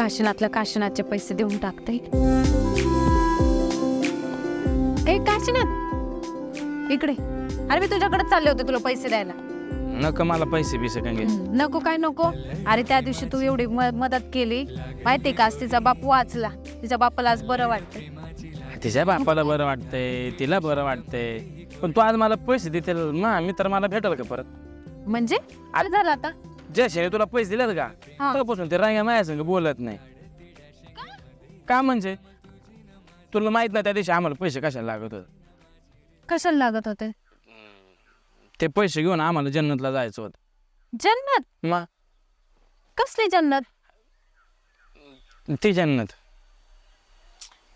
काशीनाथला काशीनाथचे पैसे देऊन टाकते ए काशीनाथ! इकडे. अरे मी तुझ्याकडे चालले होते तुला पैसे द्यायला. नका मला पैसे बिसे हम्म, नको काय नको? अरे त्या दिवशी तू एवढी म- मदत केली. माहितीये का आज तिचा बाप वाचला. तिच्या बापाला आज बरं वाटतंय. तिच्या बापाला बरं वाटतंय तिला बरं वाटतंय. पण तू आज मला पैसे देतील ना मी तर मला भेटेल का परत? म्हणजे? अरे झालं आता. शेने तुला पैसे दिलेत का हा. तेव्हापासून ते रांग्या माझ्या संग बोलत नाही. का म्हणजे? तुला माहीत नाही त्या दिवशी आम्हाला पैसे कशाला लागत होते. कशाला लागत होते? ते पैसे घेऊन आम्हाला जन्नतला जायचं होतं. जन्नत? मग कसली जन्नत? ती जन्नत.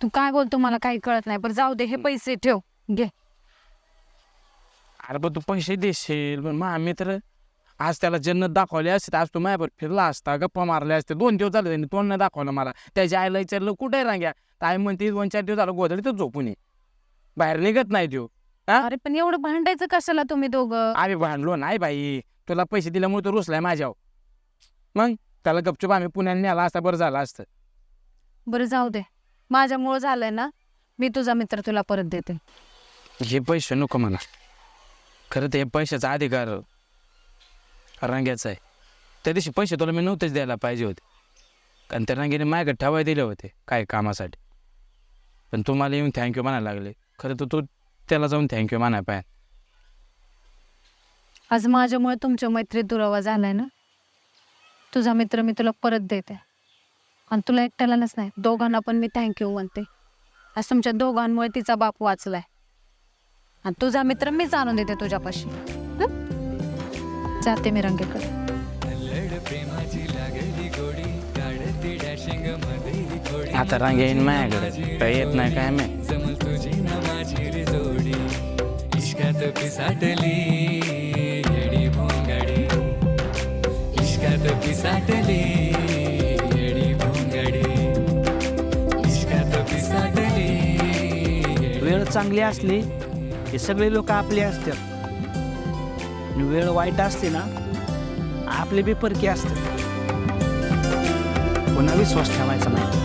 तू काय बोलतो मला काही कळत नाही पण जाऊ दे हे पैसे ठेव घे. अरे पण तू पैसे देशील पण मग आम्ही तर आज त्याला जन्नत दाखवली असते आज तो माझ्यावर फिरला असता गप्पा मारले असते दोन दिवस झाले त्यांनी तोंड नाही दाखवलं मला. त्याच्या आईला विचारलं कुठे रांग्या? तर आई म्हणते दोन चार दिवस झालं गोधडी तर झोपून ये बाहेर निघत नाही तो. अरे पण एवढं भांडायचं कशाला तुम्ही दोघं? आम्ही भांडलो नाही बाई. तुला पैसे दिल्यामुळे तो रुसलाय माझ्यावर. मग? त्याला गपचूप आम्ही पुण्याला न्याला असता बरं झालं असतं. बरं जाऊ दे. माझ्यामुळं झालंय ना मी तुझा मित्र तुला परत देते. हे पैसे नको मला खरं हे पैशाचा अधिकार रांग्याचा आहे. त्या दिवशी पैसे तुला मी नव्हतेच द्यायला पाहिजे होते. कारण त्या रांगेने माझ्याकडे ठेवाय दिले होते काय कामासाठी. पण तुम्हाला येऊन थँक्यू म्हणायला लागले. खरं तर तू त्याला जाऊन थँक्यू म्हणाय पाय. आज माझ्यामुळे तुमच्या मैत्रीत दुरावा झालाय ना? तुझा मित्र मी तुला परत देते. आणि तुला एकट्यालाच नाही दोघांना पण मी थँक्यू म्हणते. आज तुमच्या दोघांमुळे तिचा बाप वाचलाय. आणि तुझा मित्र मीच आणून देते तुझ्यापाशी. जाते मी रंगेकडे आता रांगे येईन माझ्याकडे. काही येत नाही काय मी? जमल तुझी ना माझी रे जोडी इश्कात पिसाटली येडी भोंगाडी इश्कात पिसाटली येडी भोंगाडी इश्कात पिसाटली वेळ चांगली असली हे सगळे लोक आपले असतात. आणि वेळ वाईट असते ना आपले बी परके असतात. पुन्हा विश्वास ठेवायचा नाही.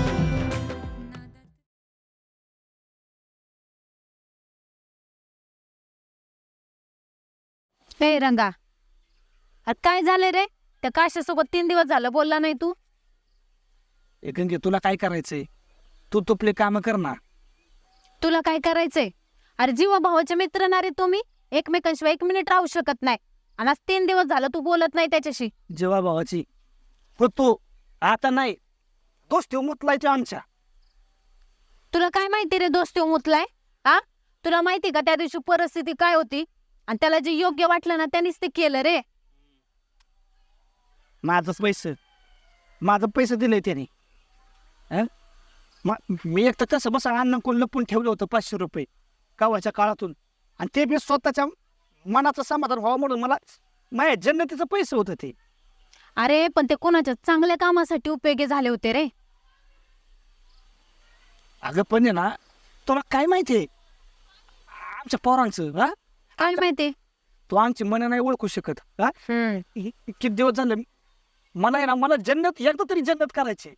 हे रंगा. अरे काय झालं रे? त्या काशासोबत तीन दिवस झालं बोलला नाही तू? एकांकी तुला काय करायचंय? तू तुपले काम कर ना. तुला काय करायचंय? अरे जीवा भावाचे मित्र ना रे तुम्ही? एकमेकांशिवाय एक मिनिट राहू शकत नाही. आणि आज तीन दिवस झालं तू बोलत नाही त्याच्याशी. जेव्हा भावाची तू आता नाही. तोच ठेव आमच्या. तुला काय माहिती रे दोस्ती मुतलाय हा? तुला माहिती का त्या दिवशी परिस्थिती काय होती? आणि त्याला जे योग्य वाटलं ना त्यांनीच ते केलं रे. माझंच पैसे. माझं पैसे दिलंय त्याने. हं? मा- मी एक तर कसं बसा अन्न कोण लपून ठेवलं होतं पाचशे रुपये. गावाच्या काळातून. आणि ते बी स्वतःच्या मनाचं समाधान व्हावं म्हणून मला माझ्या जन्नतीचं पैसे होतं ते अरे पण ते कोणाच्या चांगल्या कामासाठी उपयोगी झाले होते रे? अगं पण आहे ना तुला काय माहिती आहे? आमच्या पोरांचं हा? काय माहिती? तू आमची मन नाही ओळखू शकत हा? किती दिवस झाले मला आहे ना मला जन्नत एकदा तरी जन्नत करायची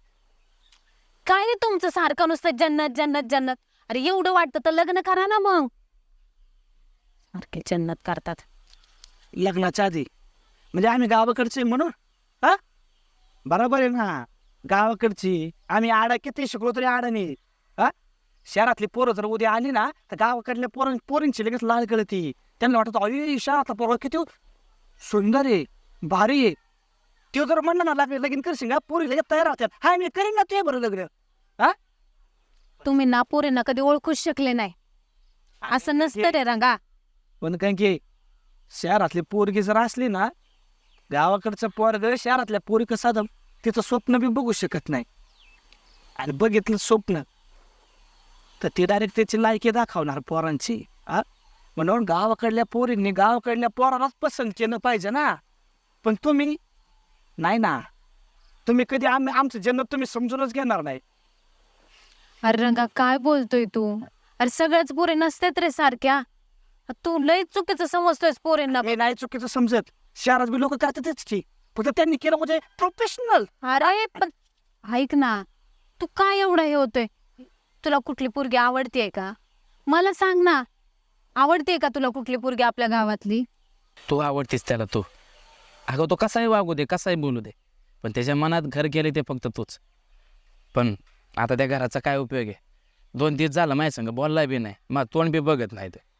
काय रे तुमचं सारखं नुसतं जन्नत जन्नत जन्नत? अरे एवढं वाटतं तर लग्न करा ना मग. सारखे जन्नत करतात. लग्नाच्या आधी. म्हणजे आम्ही गावाकडचे म्हणून? हा? बरोबर आहे ना. गावाकडची. आम्ही आडा किती शिकलो तरी आडा नाही हा? शहरातली पोरं जर उद्या आली ना तर गावाकडल्या पोरं पोरींची लगेच लाल कळती त्यांना वाटत अरे शहरातला पोरं किती सुंदर आहे भारी आहे. तो जर म्हणलं ना लागले लगीन करशील का पोरी लगेच तयार होत्यात हा मी करीन ना ते बरं लग्न. तुम्ही ना पोरींना कधी ओळखूच शकले नाही. असं नसतं रे रंगा. पण काय की शहरातली पोरगी जर असली ना गावाकडचं पोरग शहरातल्या पोरी साधं तिचं स्वप्न बी बघू शकत नाही. आणि बघितलं स्वप्न तर ती डायरेक्ट त्याची लायकी दाखवणार पोरांची आ म्हणून गावाकडल्या पोरींनी गावाकडल्या पोरालाच पसंत केलं पाहिजे ना. पण तुम्ही नाही ना. तुम्ही कधी आम्ही आमचं जन्म तुम्ही समजूनच घेणार नाही. अरे रंगा काय बोलतोय तू? अरे सगळ्याच पोरी नसतात रे सारख्या. तू लय चुकीचं समजतोयस पोरींना हे नाही चुकीचं समजत. शहरात बी लोक करतातच की. फक्त त्यांनी केलं म्हणजे प्रोफेशनल अरे पण ऐक ना तू काय एवढा हे होतोय? तुला कुठली पोरगी आवडतीये का? मला सांग ना आवडते का तुला कुठली पोरगी आपल्या गावातली? तू आवडतीस त्याला तू. अगं तो कसाही वागू दे कसाही बोलू दे. पण त्याच्या मनात घर गेले ते फक्त तूच. पण आता त्या घराचा काय उपयोग आहे? दोन दिवस झालं माझ्या संग बोललाय बी नाही. मग तोंड बी बघत नाही ते.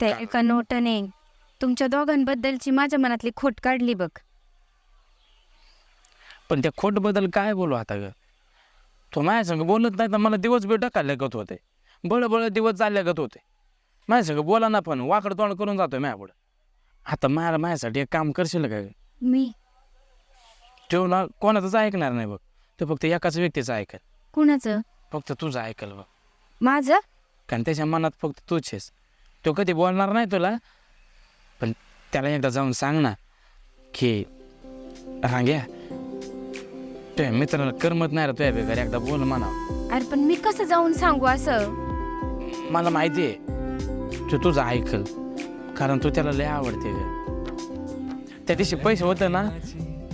त्या एका नोटाने तुमच्या दोघांबद्दलची माझ्या मनातली खोट काढली बघ. पण त्या खोटबद्दल काय बोलू आता? ग तो माझ्या संग बोलत नाही तर मला दिवस बी ढकलल्यागत होते. बळ बळ दिवस चालल्यागत होते. माझ्या संग बोला ना पण वाकड तोंड करून जातोय माझ्यापुढं. आता मला माझ्यासाठी एक काम करशील का? मी? ठेव ना कोणाचंच ऐकणार नाही बघ. तो फक्त एकाच व्यक्तीचं ऐकल. कुणाचं? फक्त तुझं ऐकल बघ. माझं? कारण त्याच्या मनात फक्त तूच आहेस. तो कधी बोलणार नाही तुला पण त्याला एकदा जाऊन सांग ना की रांग्या तुझ्या मित्राला करमत नाही रे तुझ्या बेकार एकदा बोल म्हणा. अरे पण मी कसं जाऊन सांगू असं? मला माहिती आहे तू तुझं ऐकल कारण तू त्याला लय आवडते ग. त्या दिवशी पैसे होतं ना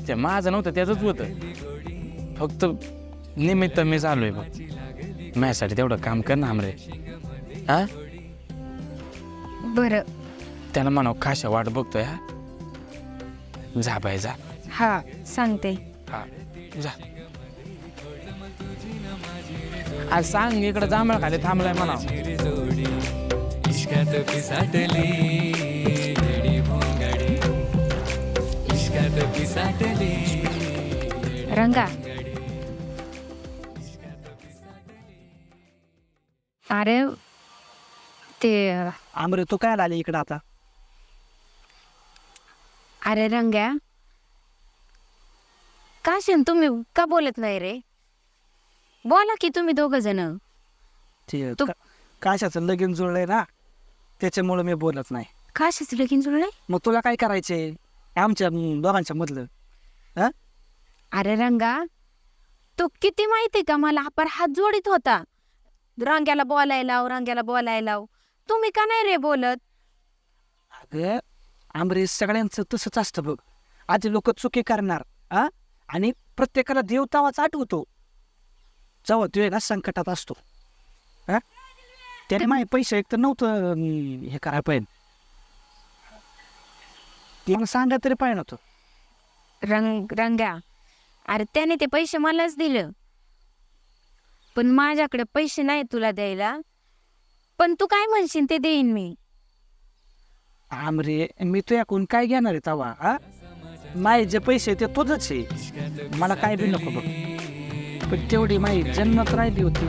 ते माझं नव्हतं त्याचंच होतं. फक्त निमित्त मी चालू आहे बघ. माझ्यासाठी तेवढं काम कर ना आमरे. हा? बरं. त्याला म्हणावं खाशा वाट बघतोय हा? जा बाय जा. हा सांगते. हा जा. आज सांग इकडे जांभळ खाली थांबलाय म्हणावं. माझी जोडी इश्कात पिसाटली येडी भोंगाडी. इश्कात पिसाटली रंगा. अरे ते आमरे तू काय आले इकडं आता अरे रंग्या का शेन तुम्ही? का बोलत नाही रे? बोला की तुम्ही दोघ जण. ते तू- का- काशाचं लगीन जुळलंय ना त्याच्यामुळं मी बोलत नाही. काशीच लगीन जुळलंय? मग तुला काय करायचंय? आमच्या दोघांच्या मधलं हा? अरे रंगा तो किती माहिती का? मला आपण हात जोडीत होता. रंग्याला बोलायला लाव रंग्याला बोलायला लाव. तुम्ही का नाही रे बोलत? अगं आमरे सगळ्यांचं तसंच असतं बघ. आधी लोक चुकी करणार हा आणि प्रत्येकाला देव तावाच आठवतो. जेव्हा तो ना संकटात असतो हा त्याने माझे पैसे एक तर नव्हतं अं, हे करायला पाहिजे. मला सांगा तरी पाहिजे नव्हतं रंग रंग्या अरे त्याने ते पैसे मलाच दिलं. पण माझ्याकडे पैसे नाही तुला द्यायला. पण तू काय म्हणशील ते देईन मी? आमरे मी तुझ्याकडून काय घेणार आहे तवा हा माझे जे पैसे ते तुझंच आहे. मला काय बी नको बघ. पण तेवढी माझी जन्मत राहिली होती.